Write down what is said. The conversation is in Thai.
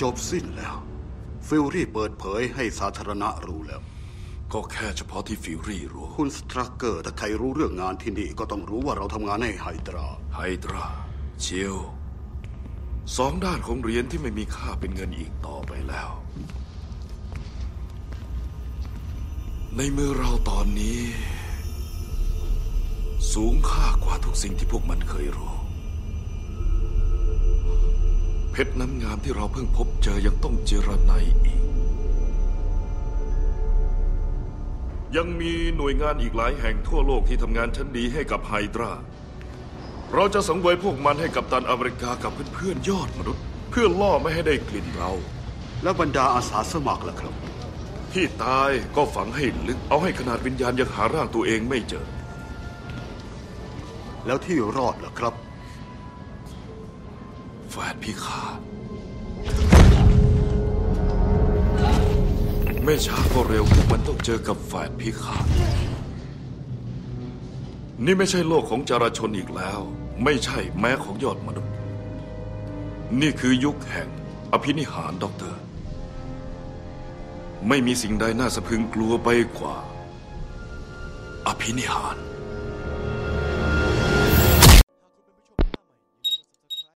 จบสิ้นแล้ว ฟิลรี่เปิดเผยให้สาธารณะรู้แล้ว ก็แค่เฉพาะที่ฟิวรี่รู้ คุณสตรัคเกอร์ถ้าใครรู้เรื่องงานที่นี่ก็ต้องรู้ว่าเราทำงานให้ไฮดราไฮดราเชียวสองด้านของเหรียญที่ไม่มีค่าเป็นเงินอีกต่อไปแล้ว ในมือเราตอนนี้ สูงค่ากว่าทุกสิ่งที่พวกมันเคยรู้ เพชรน้ำงามที่เราเพิ่งพบเจอยังต้องเจรไนอีก ยังมีหน่วยงานอีกหลายแห่งทั่วโลกที่ทำงานชั้นดีให้กับไฮดรา เราจะสังเวยพวกมันให้กับตันอเมริกากับเพื่อนๆยอดมนุษย์ เพื่อล่อไม่ให้ได้กลิ่นเรา แล้วบรรดาอาสาสมัครล่ะครับ ที่ตายก็ฝังให้ลึกเอาให้ขนาดวิญญาณยังหาร่างตัวเองไม่เจอ แล้วที่รอดล่ะครับ แฝดพิฆาไม่ช้าก็เร็วพวกมันต้องเจอกับแฝดพิฆานี่ไม่ใช่โลกของจราชนอีกแล้ว ไม่ใช่แม้ของยอดมนุษย์ นี่คือยุคแห่งอภินิหารด็อกเตอร์ ไม่มีสิ่งใดน่าสะพึงกลัวไปกว่า อภินิหาร